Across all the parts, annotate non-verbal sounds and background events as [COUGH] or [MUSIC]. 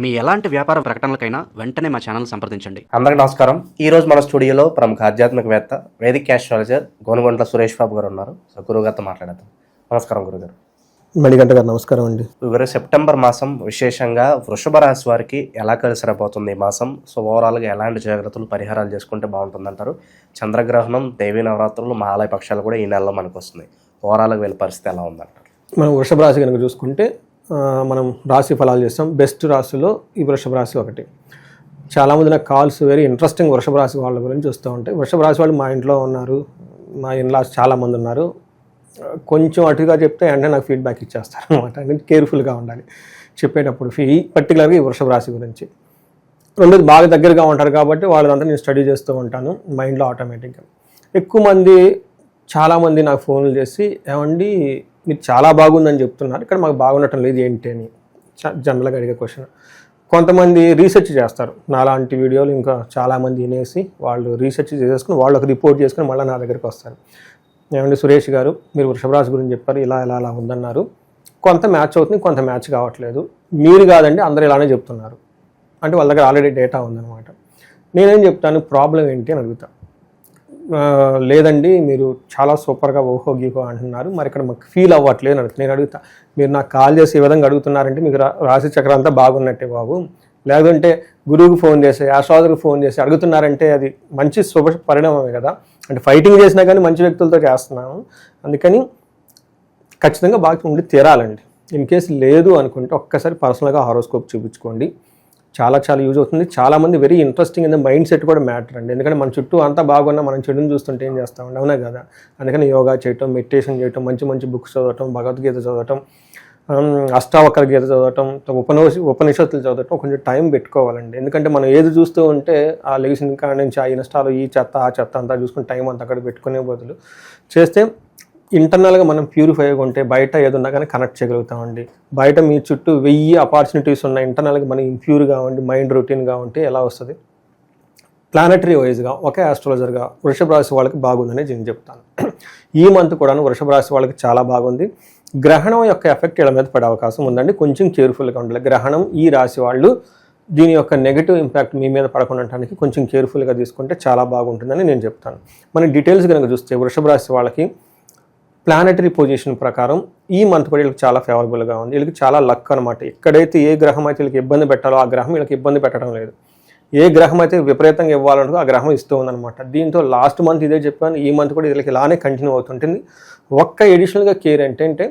మీ ఎలాంటి వ్యాపార ప్రకటనలకైనా వెంటనే మా ఛానల్ సంప్రదించండి. అందరికీ నమస్కారం. ఈ రోజు మన స్టూడియోలో ప్రముఖ ఆధ్యాత్మికవేత్త వేదిక ఆస్ట్రాలజర్ గోనుగొంట్ల సురేష్ బాబు గారు ఉన్నారు. సో గురువు గారితో మాట్లాడదాం నమస్కారం గురుగారు. మణిగంట గారు నమస్కారం అండి. గురుగారు సెప్టెంబర్ మాసం విశేషంగా వృషభ రాశి వారికి ఎలా కలిసి రాబోతుంది ఈ మాసం? సో ఓవరాల్గా ఎలాంటి జాగ్రత్తలు పరిహారాలు చేసుకుంటే బాగుంటుందంటారు? చంద్రగ్రహణం దేవీ నవరాత్రులు మహాలయ పక్షాలు కూడా ఈ నెలలో మనకు వస్తున్నాయి ఓవరాల్గా వీళ్ళ పరిస్థితి ఎలా ఉందంటారు? మనం వృషభ రాశి కనుక చూసుకుంటే మనం రాశి ఫలాలు చేస్తాం. బెస్ట్ రాశిలో ఈ వృషభ రాశి ఒకటి. చాలామంది నాకు కాల్స్ వెరీ ఇంట్రెస్టింగ్ వృషభ రాశి వాళ్ళ గురించి వస్తూ ఉంటాయి వృషభ రాశి వాళ్ళు మా ఇంట్లో ఉన్నారు. మా ఇన్లాస్ చాలామంది ఉన్నారు. కొంచెం అటుగా చెప్తే అంటే నాకు ఫీడ్బ్యాక్ ఇచ్చేస్తారు అనమాట అంటే కేర్ఫుల్గా ఉండాలి. చెప్పేటప్పుడు ఈ పర్టికులర్గా ఈ వృషభ రాశి గురించి. రెండోది బాగా దగ్గరగా ఉంటారు కాబట్టి వాళ్ళదంతా నేను స్టడీ చేస్తూ ఉంటాను మైండ్లో ఆటోమేటిక్గా ఎక్కువ మంది చాలామంది నాకు ఫోన్లు చేసి ఏమండి మీరు చాలా బాగుందని చెప్తున్నారు ఇక్కడ మాకు బాగుండటం లేదు ఏంటి అని జనరల్గా అడిగే క్వశ్చన్ కొంతమంది రీసెర్చ్ చేస్తారు. నాలాంటి వీడియోలు ఇంకా చాలామంది వినేసి వాళ్ళు రీసెర్చ్ చేసుకుని వాళ్ళు ఒక రిపోర్ట్ చేసుకుని మళ్ళీ నా దగ్గరికి వస్తారు. ఏమండి సురేష్ గారు మీరు వృషభరాశి గురించి చెప్పారు ఇలా ఇలా అలా ఉందన్నారు. కొంత మ్యాచ్ అవుతుంది కొంత మ్యాచ్ కావట్లేదు. మీరు కాదండి అందరూ ఇలానే చెప్తున్నారు. అంటే వాళ్ళ దగ్గర ఆల్రెడీ డేటా ఉందన్నమాట. నేనేం చెప్తాను ప్రాబ్లం ఏంటి అని అడుగుతాను లేదండి మీరు చాలా సూపర్గా ఓహో గీహో అంటున్నారు. మరి ఇక్కడ మాకు ఫీల్ అవ్వట్లేదు అని నేను అడుగుతా. మీరు నాకు కాల్ చేసి ఈ విధంగా అడుగుతున్నారంటే మీకు రా- రాశి చక్రం అంతా బాగున్నట్టే బాబు. లేదంటే గురువుకు ఫోన్ చేసి ఆస్ట్రాలజర్కి ఫోన్ చేసి అడుగుతున్నారంటే అది మంచి శుభ పరిణామమే కదా. అంటే ఫైటింగ్ చేసినా కానీ మంచి వ్యక్తులతో చేస్తున్నాము. అందుకని ఖచ్చితంగా బాగా ఉండి తీరాలండి. ఇన్ కేసు లేదు అనుకుంటే ఒక్కసారి పర్సనల్గా హారోస్కోప్ చూపించుకోండి. చాలా చాలా యూజ్ అవుతుంది. చాలామంది very interesting in the mindset కూడా మ్యాటర్ అండి. ఎందుకంటే మన చుట్టూ అంతా బాగున్నా మనం చెడుని చూస్తుంటే ఏం చేస్తామండి అవునా కదా? అందుకని యోగా చేయటం మెడిటేషన్ చేయటం మంచి మంచి బుక్స్ చదవటం భగవద్గీత చదవటం అష్టావకర గీత చదవటం ఉపనిష ఉపనిషత్తులు చదవటం కొంచెం టైం పెట్టుకోవాలండి. ఎందుకంటే మనం ఏది చూస్తూ ఉంటే ఆ లెగిసిన కాడ నుంచి ఆ ఇన్స్టాలో ఈ చెత్త ఆ చెత్త అంతా చూసుకుని టైం అంతా అక్కడ పెట్టుకునే బదులు చేస్తే ఇంటర్నల్గా మనం ప్యూరిఫైగా ఉంటే బయట ఏదున్నా కానీ కనెక్ట్ చేయగలుగుతామండి. బయట మీ చుట్టూ వెయ్యి ఆపర్చునిటీస్ ఉన్న ఇంటర్నల్గా మనం ఇంప్యూర్గా ఉండి మైండ్ రొటీన్గా ఉంటే ఎలా వస్తుంది? ప్లానటరీ వైజ్గా ఒకే ఆస్ట్రాలజర్గా వృషభ రాశి వాళ్ళకి బాగుందని నేను చెప్తాను. [CLEARS THROAT] ఈ మంత్ కూడా వృషభ రాశి వాళ్ళకి చాలా బాగుంది. గ్రహణం యొక్క ఎఫెక్ట్ ఇలా మీద పడే అవకాశం ఉందండి. కొంచెం కేర్ఫుల్గా ఉండాలి. గ్రహణం ఈ రాశి వాళ్ళు దీని యొక్క నెగిటివ్ ఇంపాక్ట్ మీ మీద పడకుండా కొంచెం కేర్ఫుల్గా తీసుకుంటే చాలా బాగుంటుందని నేను చెప్తాను. మన డీటెయిల్స్ కనుక చూస్తే వృషభ రాశి వాళ్ళకి ప్లానటరీ పొజిషన్ ప్రకారం ఈ మంత్ కూడా వీళ్ళకి చాలా ఫేవరబుల్గా ఉంది. వీళ్ళకి చాలా లక్ అనమాట ఎక్కడైతే ఏ గ్రహం అయితే వీళ్ళకి ఇబ్బంది పెట్టాలో ఆ గ్రహం వీళ్ళకి ఇబ్బంది పెట్టడం లేదు. ఏ గ్రహం అయితే విపరీతంగా ఇవ్వాలంటే ఆ గ్రహం ఇస్తూ ఉందన్నమాట దీంతో లాస్ట్ మంత్ ఇదే చెప్పాను. ఈ మంత్ కూడా వీళ్ళకి ఇలానే కంటిన్యూ అవుతుంటుంది. ఒక్క ఎడిషనల్గా కేర్ ఏంటంటే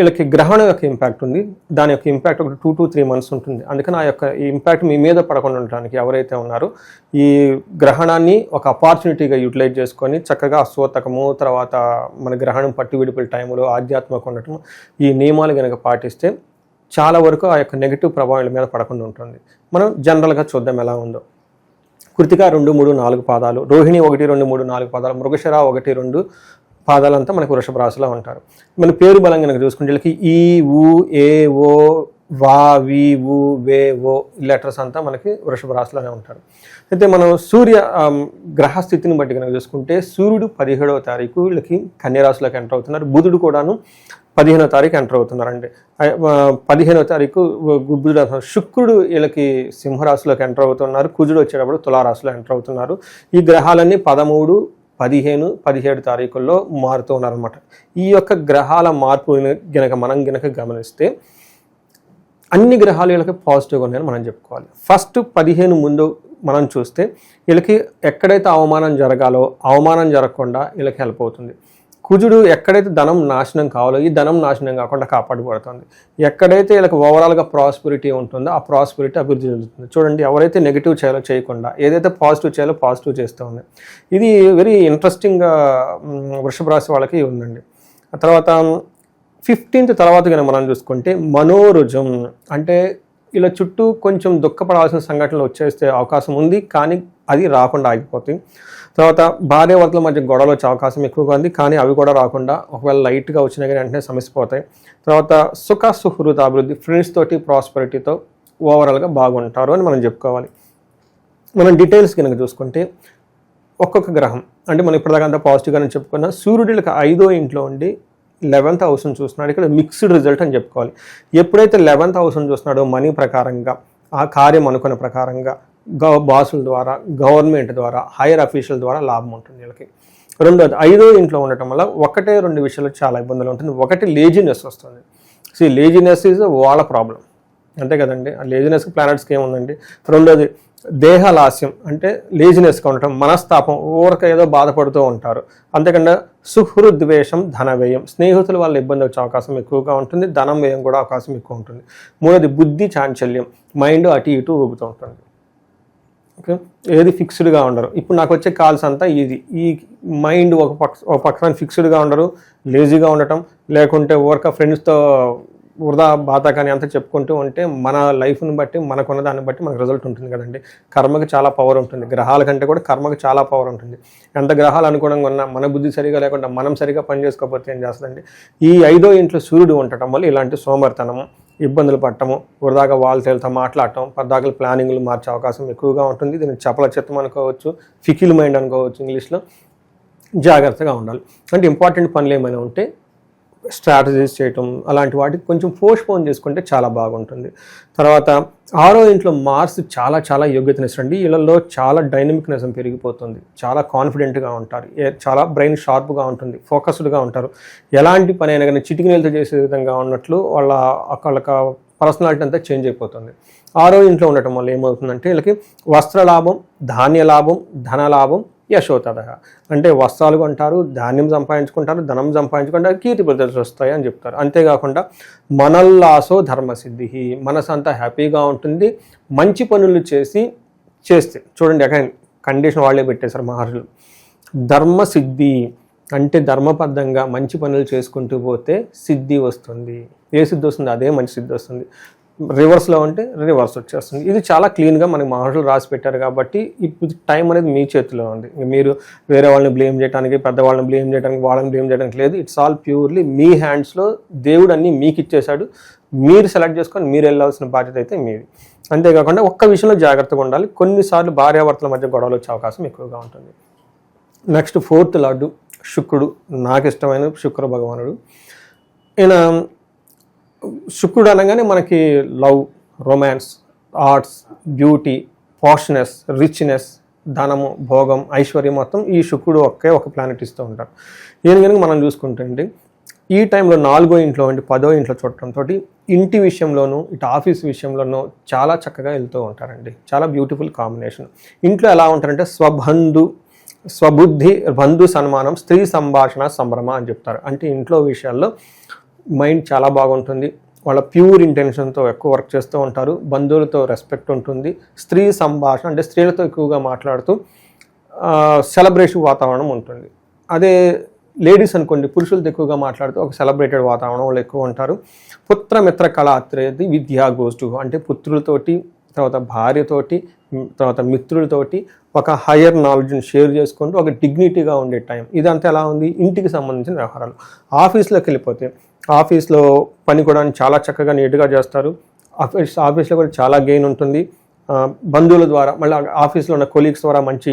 వీళ్ళకి గ్రహణం యొక్క ఇంపాక్ట్ ఉంది. దాని యొక్క ఇంపాక్ట్ ఒక టూ టు త్రీ మంత్స్ ఉంటుంది. అందుకని ఆ యొక్క ఇంపాక్ట్ మీ మీద పడకుండా ఉండడానికి ఎవరైతే ఉన్నారో ఈ గ్రహణాన్ని ఒక అపార్చునిటీగా యూటిలైజ్ చేసుకొని చక్కగా సూతకము తర్వాత మన గ్రహణం పట్టు విడిపిల టైంలో ఆధ్యాత్మిక ఉండటం ఈ నియమాలు కనుక పాటిస్తే చాలా వరకు ఆ యొక్క నెగిటివ్ ప్రభావం మీద పడకుండా ఉంటుంది. మనం జనరల్గా చూద్దాం ఎలా ఉందో. కృతిక రెండు మూడు నాలుగు పాదాలు రోహిణి ఒకటి రెండు మూడు నాలుగు పాదాలు మృగశిర ఒకటి రెండు పాదాలంతా మనకు వృషభ రాశిలో ఉంటారు. మన పేరు బలం కనుక చూసుకుంటే వీళ్ళకి ఈ ఊ ఏ ఓ వా వి ఊ వే ఓ లెటర్స్ అంతా మనకి వృషభ రాశిలోనే ఉంటారు. అయితే మనం సూర్య గ్రహ స్థితిని బట్టి కనుక చూసుకుంటే సూర్యుడు పదిహేడవ తారీఖు వీళ్ళకి కన్యరాశిలోకి ఎంటర్ అవుతున్నారు. బుధుడు కూడాను పదిహేనో తారీఖు ఎంటర్ అవుతున్నారండి. పదిహేనో తారీఖు బుధుడు శుక్రుడు వీళ్ళకి సింహరాశిలోకి ఎంటర్ అవుతున్నారు. కుజుడు వచ్చేటప్పుడు తులారాశిలో ఎంటర్ అవుతున్నారు. ఈ గ్రహాలన్నీ పదమూడు పదిహేను పదిహేడు తారీఖుల్లో మారుతూ ఉన్నారనమాట ఈ యొక్క గ్రహాల మార్పు గనక మనం గనక గమనిస్తే అన్ని గ్రహాలు వీళ్ళకి పాజిటివ్గా ఉన్నాయని మనం చెప్పుకోవాలి. ఫస్ట్ పదిహేను ముందు మనం చూస్తే వీళ్ళకి ఎక్కడైతే అవమానం జరగాలో అవమానం జరగకుండా వీళ్ళకి హెల్ప్ అవుతుంది. కుజుడు ఎక్కడైతే ధనం నాశనం కావాలో ఈ ధనం నాశనం కాకుండా కాపాడబడుతుంది. ఎక్కడైతే వీళ్ళకి ఓవరాల్గా ప్రాస్పెరిటీ ఉంటుందో ఆ ప్రాస్పెరిటీ అభివృద్ధి చెందుతుంది. చూడండి ఎవరైతే నెగిటివ్ చేయాలో చేయకుండా ఏదైతే పాజిటివ్ చేయాలో పాజిటివ్ చేస్తూ ఉంది. ఇది వెరీ ఇంట్రెస్టింగ్గా వృషభ రాశి వాళ్ళకి ఉందండి. ఆ తర్వాత ఫిఫ్టీన్త్ తర్వాత కనుక మనం చూసుకుంటే మనోరుజం అంటే ఇలా చుట్టూ కొంచెం దుఃఖపడాల్సిన సంఘటనలు వచ్చేస్తే అవకాశం ఉంది. కానీ అది రాకుండా ఆగిపోతాయి. తర్వాత భార్య మధ్య గొడవలు వచ్చే అవకాశం ఎక్కువగా ఉంది. కానీ అవి కూడా రాకుండా ఒకవేళ లైట్గా వచ్చినా కానీ వెంటనే సమసిపోతాయి. తర్వాత సుఖ సుహృత అభివృద్ధి ఫ్రెండ్స్ తోటి ప్రాస్పరిటీతో ఓవరాల్గా బాగుంటారు అని మనం చెప్పుకోవాలి. మనం డీటెయిల్స్ కనుక చూసుకుంటే ఒక్కొక్క గ్రహం అంటే మనం ఇప్పటిదాకా అంతా పాజిటివ్గానే చెప్పుకున్నా సూర్యుడికి ఐదో ఇంట్లో ఉండి లెవెన్త్ హౌస్ని చూస్తున్నాడు. ఇక్కడ మిక్స్డ్ రిజల్ట్ అని చెప్పుకోవాలి. ఎప్పుడైతే లెవెన్త్ హౌస్ని చూస్తున్నాడో మనీ ప్రకారంగా ఆ కార్యం అనుకున్న ప్రకారంగా గవ బాసుల ద్వారా గవర్నమెంట్ ద్వారా హైయర్ అఫీషియల్ ద్వారా లాభం ఉంటుంది వీళ్ళకి. రెండోది ఐదో ఇంట్లో ఉండటం వల్ల ఒకటే రెండు విషయాలు చాలా ఇబ్బందులు ఉంటుంది. ఒకటి లేజినెస్ వస్తుంది. సో లేజినెస్ ఈజ్ వాళ్ళ ప్రాబ్లం అంతే కదండి. ఆ లేజినెస్ ప్లానెట్స్కి ఏముందండి? రెండోది దేహలాస్యం అంటే లేజినెస్గా ఉండటం మనస్తాపం ఊరక ఏదో బాధపడుతూ ఉంటారు. అంతేకాకుండా సుహృద్వేషం ధన వ్యయం స్నేహితుల వల్ల ఇబ్బంది వచ్చే అవకాశం ఎక్కువగా ఉంటుంది. ధనం వ్యయం కూడా అవకాశం ఎక్కువ ఉంటుంది. మూడోది బుద్ధి చాంచల్యం మైండ్ అటు ఇటు ఊగుతూ ఉంటుంది. ఓకే? ఏది ఫిక్స్డ్గా ఉండరు. ఇప్పుడు నాకు వచ్చే కాల్స్ అంతా ఇది. ఈ మైండ్ ఒక పక్క ఒక పక్కన ఫిక్స్డ్గా ఉండరు లేజీగా ఉండటం లేకుంటే ఊరక ఫ్రెండ్స్తో వృధా బాధ కానీ అంతా చెప్పుకుంటూ ఉంటే మన లైఫ్ని బట్టి మనకున్న దాన్ని బట్టి మనకు రిజల్ట్ ఉంటుంది కదండి. కర్మకి చాలా పవర్ ఉంటుంది. గ్రహాల కంటే కూడా కర్మకి చాలా పవర్ ఉంటుంది. ఎంత గ్రహాలు అనుగుణంగా ఉన్నా మన బుద్ధి సరిగా లేకుండా మనం సరిగా పని చేసుకోకపోతే ఏం చేస్తుందండి? ఈ ఐదో ఇంట్లో సూర్యుడు ఉండటం వల్ల ఇలాంటి సోమర్తనము ఇబ్బందులు పడటము వృధాగా వాళ్ళతో మాట్లాడటం పద్దాకలు ప్లానింగ్లు మార్చే అవకాశం ఎక్కువగా ఉంటుంది. దీన్ని చపల చిత్తం అనుకోవచ్చు ఫికిల్ మైండ్ అనుకోవచ్చు ఇంగ్లీష్లో. జాగ్రత్తగా ఉండాలి. అంటే ఇంపార్టెంట్ పనులు ఏమైనా ఉంటే స్ట్రాటజీస్ చేయటం అలాంటి వాటికి కొంచెం పోస్ట్పోన్ చేసుకుంటే చాలా బాగుంటుంది. తర్వాత ఆరో ఇంట్లో మార్స్ చాలా చాలా యోగ్యతనిస్తుంది. వీళ్ళల్లో చాలా డైనమిక్నెస్ పెరిగిపోతుంది. చాలా కాన్ఫిడెంట్గా ఉంటారు. ఏ- చాలా బ్రెయిన్ షార్ప్గా ఉంటుంది. ఫోకస్డ్గా ఉంటారు. ఎలాంటి పని అయినా కానీ చిటికినీళ్ళతో చేసే విధంగా ఉన్నట్లు వాళ్ళ వాళ్ళకి పర్సనాలిటీ అంతా చేంజ్ అయిపోతుంది. ఆరో ఇంట్లో ఉండటం వల్ల ఏమవుతుందంటే వీళ్ళకి వస్త్ర లాభం ధాన్య లాభం ధన లాభం యశోతద. అంటే వస్త్రాలు కొంటారు ధాన్యం సంపాదించుకుంటారు ధనం సంపాదించుకుంటారు కీర్తి ప్రదర్శనలు వస్తాయి అని చెప్తారు. అంతేకాకుండా మనల్లాసో ధర్మసిద్ధి మనసు అంతా హ్యాపీగా ఉంటుంది మంచి పనులు చేసి చేస్తే చూడండి అక్కడ కండిషన్ వాళ్ళే పెట్టేశారు మహర్షులు. ధర్మసిద్ధి అంటే ధర్మబద్ధంగా మంచి పనులు చేసుకుంటూ పోతే సిద్ధి వస్తుంది. ఏ సిద్ధి వస్తుంది? అదే మంచి సిద్ధి వస్తుంది. రివర్స్లో ఉంటే రివర్స్ వచ్చేస్తుంది. ఇది చాలా క్లీన్గా మనకి మహర్షులు రాసి పెట్టారు కాబట్టి ఇప్పుడు టైం అనేది మీ చేతిలో ఉంది. మీరు వేరే వాళ్ళని బ్లేమ్ చేయడానికి పెద్దవాళ్ళని బ్లేమ్ చేయడానికి వాళ్ళని బ్లేమ్ చేయడానికి లేదు. ఇట్స్ ఆల్ ప్యూర్లీ మీ హ్యాండ్స్లో దేవుడు అన్నీ మీకు ఇచ్చేశాడు. మీరు సెలెక్ట్ చేసుకొని మీరు వెళ్ళాల్సిన బాధ్యత అయితే మీది. అంతేకాకుండా ఒక్క విషయంలో జాగ్రత్తగా ఉండాలి. కొన్నిసార్లు భార్యాభర్తల మధ్య గొడవలు వచ్చే అవకాశం ఎక్కువగా ఉంటుంది. నెక్స్ట్ ఫోర్త్ లాడ్డు శుక్రుడు నాకు ఇష్టమైన శుక్ర భగవానుడు. ఈయన శుక్రుడు అనగానే మనకి love romance arts beauty poshness richness ధనము భోగం ఐశ్వర్యం మొత్తం ఈ శుక్రుడు ఒకే ఒక ప్లానెట్ ఇస్తూ ఉంటారు ఈయన కనుక మనం చూసుకుంటే ఈ టైంలో నాలుగో ఇంట్లో అండి పదో ఇంట్లో చూడటంతో ఇంటి విషయంలోనూ ఇటు ఆఫీస్ విషయంలోనూ చాలా చక్కగా వెళ్తూ ఉంటారండి. చాలా బ్యూటిఫుల్ కాంబినేషన్ ఇంట్లో ఎలా ఉంటారంటే స్వబంధు స్వబుద్ధి బంధు సన్మానం స్త్రీ సంభాషణ సంభ్రమ అని చెప్తారు. అంటే ఇంట్లో విషయాల్లో మైండ్ చాలా బాగుంటుంది. వాళ్ళ ప్యూర్ ఇంటెన్షన్తో ఎక్కువ వర్క్ చేస్తూ ఉంటారు. బంధువులతో రెస్పెక్ట్ ఉంటుంది. స్త్రీ సంభాషణ అంటే స్త్రీలతో ఎక్కువగా మాట్లాడుతూ సెలబ్రేషన్ వాతావరణం ఉంటుంది. అదే లేడీస్ అనుకోండి పురుషులతో ఎక్కువగా మాట్లాడుతూ ఒక సెలబ్రేటెడ్ వాతావరణం వాళ్ళు ఎక్కువ ఉంటారు. పుత్ర కళాత్రేది విద్యా గోష్ఠు అంటే పుత్రులతోటి తర్వాత భార్యతోటి తర్వాత మిత్రులతోటి ఒక హయ్యర్ నాలెడ్జ్ని షేర్ చేసుకుంటూ ఒక డిగ్నిటీగా ఉండే టైం. ఇదంతా ఎలా ఉంది? ఇంటికి సంబంధించిన వ్యవహారాలు. ఆఫీస్లోకి వెళ్ళిపోతే ఆఫీస్లో పని కూడా చాలా చక్కగా నీట్గా చేస్తారు. ఆఫీస్ ఆఫీస్లో కూడా చాలా గెయిన్ ఉంటుంది. బంధువుల ద్వారా మళ్ళీ ఆఫీస్లో ఉన్న కొలీగ్స్ ద్వారా మంచి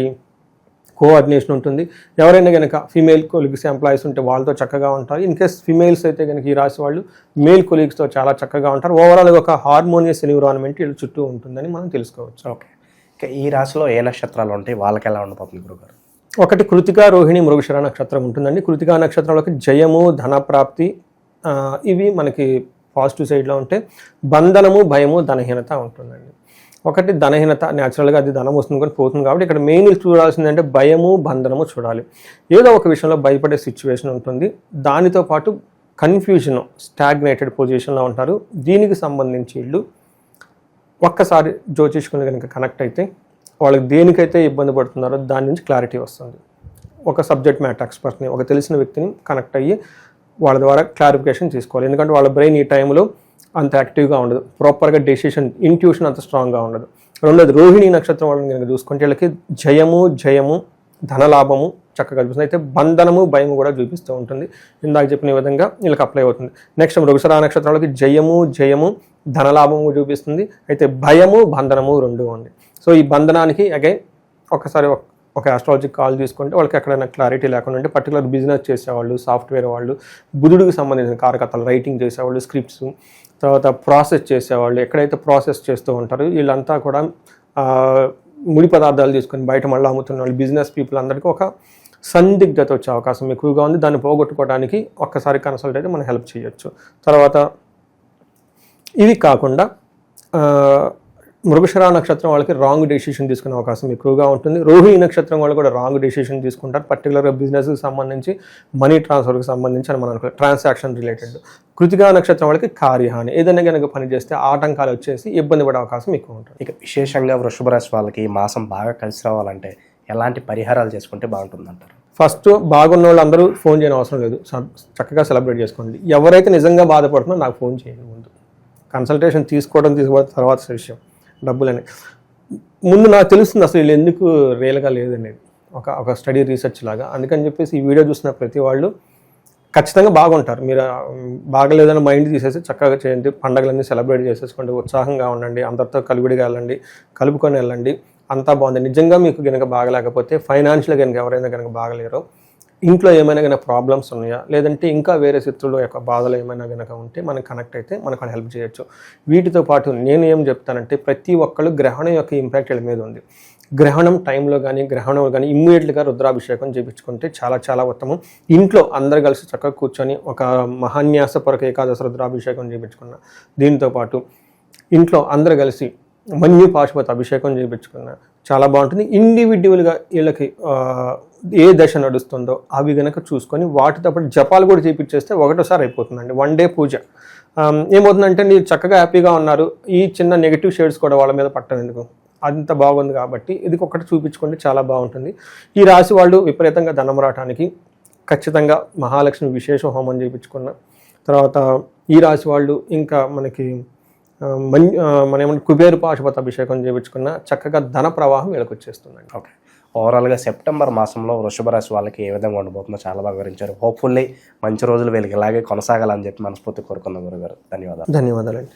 కోఆర్డినేషన్ ఉంటుంది. ఎవరైనా కనుక ఫీమేల్ కొలీగ్స్ ఎంప్లాయీస్ ఉంటే వాళ్ళతో చక్కగా ఉంటారు. ఇన్ కేస్ ఫీమేల్స్ అయితే కనుక ఈ రాశి వాళ్ళు మేల్ కొలీగ్స్తో చాలా చక్కగా ఉంటారు. ఓవరాల్గా ఒక హార్మోనియస్ ఎన్విరాన్మెంట్ వీళ్ళ చుట్టూ ఉంటుందని మనం తెలుసుకోవచ్చు. ఓకే. ఇంకా ఈ రాశిలో ఏ నక్షత్రాలు ఉంటాయి? వాళ్ళకి ఎలా ఉండబోతుంది గురుగారు? ఒకటి కృతికా రోహిణి మృగశిర నక్షత్రం ఉంటుందండి. కృతికా నక్షత్రంలోకి జయము ధన ప్రాప్తి ఆ, ఇవి మనకి పాజిటివ్ సైడ్లో ఉంటే బంధనము భయము ధనహీనత ఉంటుందండి. ఒకటి ధనహీనత న్యాచురల్గా అది ధనం వస్తుంది కానీ పోతుంది కాబట్టి ఇక్కడ మెయిన్ చూడాల్సింది అంటే భయము బంధనము చూడాలి. ఏదో ఒక విషయంలో భయపడే సిచ్యువేషన్ ఉంటుంది. దానితో పాటు కన్ఫ్యూజన్ స్టాగ్నేటెడ్ పొజిషన్లో ఉంటారు. దీనికి సంబంధించి వీళ్ళు ఒక్కసారి జ్యోతిష్కుని కనుక కనెక్ట్ అయితే వాళ్ళకి దేనికైతే ఇబ్బంది పడుతున్నారో దాని నుంచి క్లారిటీ వస్తుంది. ఒక సబ్జెక్ట్ మ్యాటర్ ఎక్స్పర్ట్ని ఒక తెలిసిన వ్యక్తిని కనెక్ట్ అయ్యి వాళ్ళ ద్వారా క్లారిఫికేషన్ తీసుకోవాలి. ఎందుకంటే వాళ్ళ బ్రెయిన్ ఈ టైంలో అంత యాక్టివ్గా ఉండదు. ప్రాపర్గా డెసిషన్ ఇంట్యూషన్ అంత స్ట్రాంగ్గా ఉండదు. రెండోది రోహిణి నక్షత్రం వాళ్ళని కనుక చూసుకుంటే వీళ్ళకి జయము జయము ధనలాభము చక్కగా చూపిస్తుంది అయితే బంధనము భయము కూడా చూపిస్తూ ఉంటుంది. ఇందాక చెప్పిన విధంగా వీళ్ళకి అప్లై అవుతుంది. నెక్స్ట్ మృగసరా నక్షత్రాలకి జయము జయము ధనలాభము చూపిస్తుంది. అయితే భయము బంధనము రెండు ఉంది సో ఈ బంధనానికి అగైన్ ఒకసారి ఒక- ఆస్ట్రాలజీ కాల్ తీసుకుంటే వాళ్ళకి ఎక్కడైనా క్లారిటీ లేకుండా ఉంటే పర్టికులర్ బిజినెస్ చేసేవాళ్ళు సాఫ్ట్వేర్ వాళ్ళు బుధుడికి సంబంధించిన కార్యకర్తలు రైటింగ్ చేసేవాళ్ళు స్క్రిప్ట్స్ తర్వాత ప్రాసెస్ చేసేవాళ్ళు ఎక్కడైతే ప్రాసెస్ చేస్తూ ఉంటారో వీళ్ళంతా కూడా ముడి పదార్థాలు తీసుకొని బయట మళ్ళీ అమ్ముతున్న వాళ్ళు బిజినెస్ పీపుల్ అందరికీ ఒక సందిగ్ధత వచ్చే అవకాశం ఎక్కువగా ఉంది. దాన్ని పోగొట్టుకోవడానికి ఒక్కసారి కన్సల్ట్ అయితే మనం హెల్ప్ చేయొచ్చు. తర్వాత ఇవి కాకుండా మృగశిర నక్షత్రం వాళ్ళకి రాంగ్ డెసిషన్ తీసుకునే అవకాశం ఎక్కువగా ఉంటుంది. రోహిణి నక్షత్రం వాళ్ళు కూడా రాంగ్ డెసిషన్ తీసుకుంటారు. పర్టికులర్గా బిజినెస్కి సంబంధించి మనీ ట్రాన్స్ఫర్కి సంబంధించి అని మనం అనుకో ట్రాన్సాక్షన్ రిలేటెడ్ కృతికా నక్షత్రం వాళ్ళకి కార్యహాని. ఏదైనా కనుక పని చేస్తే ఆటంకాలు వచ్చేసి ఇబ్బంది పడే అవకాశం ఎక్కువ ఉంటుంది. ఇక విశేషంగా వృషభ రాశి వాళ్ళకి ఈ మాసం బాగా కలిసి రావాలంటే ఎలాంటి పరిహారాలు చేసుకుంటే బాగుంటుందంటారు? ఫస్ట్ బాగున్న వాళ్ళందరూ ఫోన్ చేయని అవసరం లేదు. చక్కగా సెలబ్రేట్ చేసుకోండి. ఎవరైతే నిజంగా బాధపడుతున్నారో నాకు ఫోన్ చేయండి ముందు. కన్సల్టేషన్ తీసుకోవడం తీసుకోవడం తర్వాత విషయం. డబ్బులని. ముందు నాకు తెలుస్తుంది అసలు వీళ్ళు ఎందుకు రియల్గా లేదనేది. ఒక ఒక స్టడీ రీసెర్చ్ లాగా. అందుకని చెప్పేసి ఈ వీడియో చూసిన ప్రతి వాళ్ళు ఖచ్చితంగా బాగుంటారు. మీరు బాగలేదని మైండ్ తీసేసి చక్కగా చేయండి. పండగలన్నీ సెలబ్రేట్ చేసేసుకోండి. ఉత్సాహంగా ఉండండి. అందరితో కలివిడిగా వెళ్ళండి. కలుపుకొని వెళ్ళండి. అంతా బాగుంది. నిజంగా మీకు కనుక బాగలేకపోతే ఫైనాన్షియల్గా కనుక ఎవరైనా కనుక బాగలేరు ఇంట్లో ఏమైనా కనుక ప్రాబ్లమ్స్ ఉన్నాయా? లేదంటే ఇంకా వేరే శత్రువుల యొక్క బాధలు ఏమైనా కనుక ఉంటే మనకు కనెక్ట్ అయితే మనకు హెల్ప్ చేయొచ్చు. వీటితో పాటు నేను ఏం చెప్తానంటే ప్రతి ఒక్కళ్ళు గ్రహణం యొక్క ఇంపాక్ట్ వీళ్ళ మీద ఉంది. గ్రహణం టైంలో కానీ గ్రహణంలో కానీ ఇమ్మీడియట్గా రుద్రాభిషేకం చేయించుకుంటే చాలా చాలా ఉత్తమం. ఇంట్లో అందరు కలిసి చక్కగా కూర్చొని ఒక మహాన్యాసపరక ఏకాదశి రుద్రాభిషేకం చేయించుకున్న దీంతో పాటు ఇంట్లో అందరు కలిసి మన్యు పాశుపతి అభిషేకం చేయించుకున్న చాలా బాగుంటుంది. ఇండివిజువల్గా వీళ్ళకి ఏ దశ నడుస్తుందో అవి గనక చూసుకొని వాటితో పాటు జపాలు కూడా చేయించేస్తే ఒకటోసారి అయిపోతుందండి. వన్ డే పూజ ఏమవుతుందంటే మీరు చక్కగా హ్యాపీగా ఉన్నారు. ఈ చిన్న నెగిటివ్ షేడ్స్ కూడా వాళ్ళ మీద పట్టడం ఎందుకు? అంత బాగుంది కాబట్టి ఇది ఒకటి చూపించుకుంటే చాలా బాగుంటుంది. ఈ రాశి వాళ్ళు విపరీతంగా ధనం రావడానికి ఖచ్చితంగా మహాలక్ష్మి విశేష హోమం చేయించుకున్న తర్వాత ఈ రాశి వాళ్ళు ఇంకా మనకి మన్ మన ఏమంటే కుబేరు పాశుపత అభిషేకం చేయించుకున్న చక్కగా ధన ప్రవాహం వీళ్ళకి వచ్చేస్తుందండి. ఓకే. ఓవరాల్గా సెప్టెంబర్ మాసంలో వృషభ రాశి వాళ్ళకి ఏ విధంగా ఉండబోతుందో చాలా బాగా వివరించారు. హోప్ఫుల్లీ మంచి రోజులు వీళ్ళకి ఇలాగే కొనసాగాలని చెప్పి మనస్ఫూర్తి కోరుకుందాం గురుగారు. ధన్యవాదాలు. ధన్యవాదాలండి.